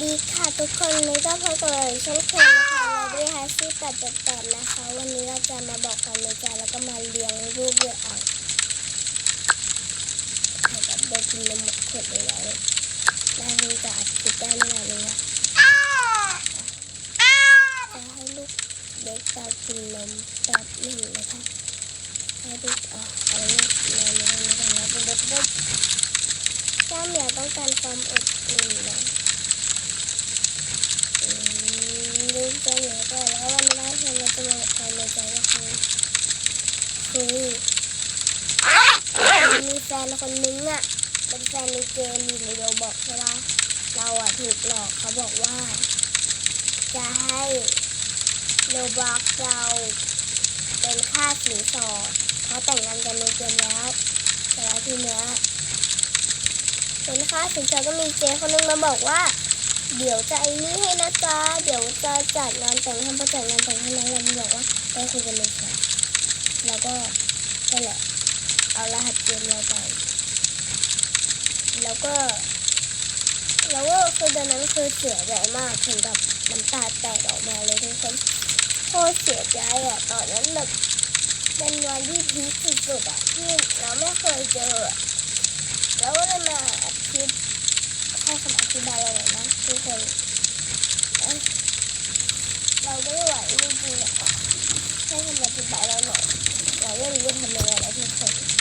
ดีค่ะทุกคนเลยก็พบกับเราอีกเช่นเคยนะคะเราด้วยฮัสซี่แปดแปดนะคะ วันนี้เราจะมาบอกความในใจแล้วก็มาเลี้ยงรูปเรืออ่างให้กับเด็กกินนมหมดขวดเลยแล้วน่าจะอัดคลิปได้ไม่นานเลยนะจะให้ลูกเด็กตากินนมแป๊บหนึ่งนะคะให้ลูกอะเอาลูกนอนในนี้ก่อนแล้วเด็กก็เจ้าเหมียวต้องการความอบอุ่นนะอืมดูเจ้าเหมียวก็แล้ววันแร กที่เราจะมาทำในใจก็คือคือมีแฟนคนนึงอะ เป็นแฟนในเกมอยู่ในโรบอกใช่ปะเราอะถูกหลอกเขาบอกว่า จะให้โรบอกเราเป็นค่าสินสอดเขาแต่งงานกันในเกมแล้ว แต่ว่าทีเนี้ยเป็นค่าสินสอดก็มีเจคนนึงมาบอกว่า เดี๋ยวจะไอ้นี่ให้นะจ๊ะ เดี๋ยวจะจัดงานแต่งทำประจัดงานแต่งให้น้องลำบอกว่าไปคุยกันเลยค่ะแล้วก็นั่นแหละ เอารหัสเกมเราไป แล้วก็แล้วก็คือตอนนั้นคือเสียใจมากถึงกับน้ำตาแตกออกมาเลยทุกคนโคตรเสียใจอะตอนนั้นแบบเป็นวันที่พีคสุดๆอะที่เราไม่เคยเจอ แล้วก็เลยมา คนเราไม่ไหวจริงๆให้ทำอธิบายเราหน่อยเราไม่รู้จะทำยังไงแล้วทุกคน